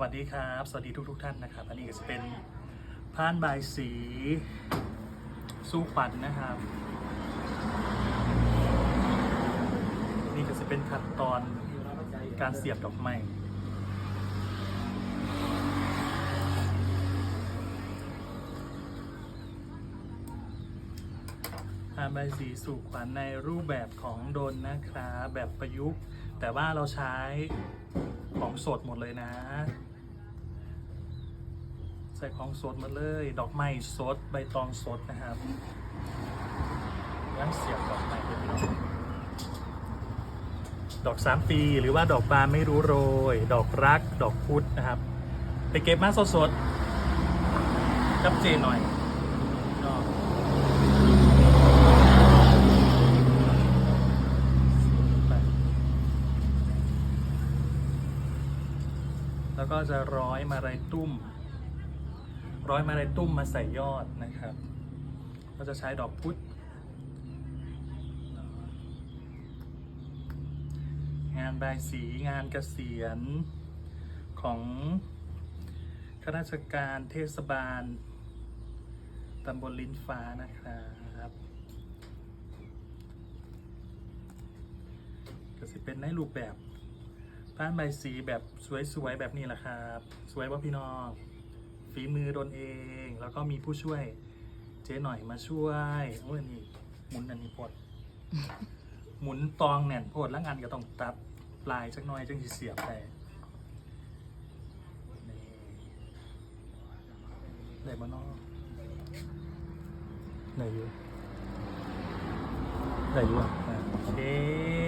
วัสดีครับ สวัสดีทุกทุกๆท่านนะครับ อันนี้ก็จะเป็นพานบายสีสู้ขวัญนะครับ นี่ก็จะเป็นขั้นตอนการเสียบดอกไม้พานบายสีสู่ขวัญในรูปแบบของโดนนะครับ แบบประยุกต์ แต่ว่าเราใช้ ของสดหมดเลยนะ ใส่ของสดหมดเลย ดอกไม้สดใบตองสดนะครับยังเสียบดอกไม้เป็นดอกดอกสามปีหรือว่าดอกบานไม่รู้โรย ดอกรัก ดอกพุธนะครับ ไปเก็บมาสดๆจับเจหน่อยดอกไป แล้วก็จะร้อยมาลัยตุ้ม ร้อยมาลัยตุ้มมาใส่ยอดนะครับ ก็จะใช้ดอกพุธงานบายสีงานเกษียณของข้าราชการเทศบาลตำบลลิ้นฟ้านะครับ ก็จะเป็นในรูปแบบ ร้านใบสีแบบสวยๆแบบนี้แหละครับ สวยว่าพี่น้องฝีมือโดนเอง แล้วก็มีผู้ช่วยเจ๊หน่อยมาช่วยโอ้ยนี่หมุนอันนี้พดหมุนตองแน่นโพดแล้วงานก็ต้องตัดปลายจักหน้อยจังที่เสียบไปนี่ได้บ้านอกได้อยู่ได้อยู่อะโอเค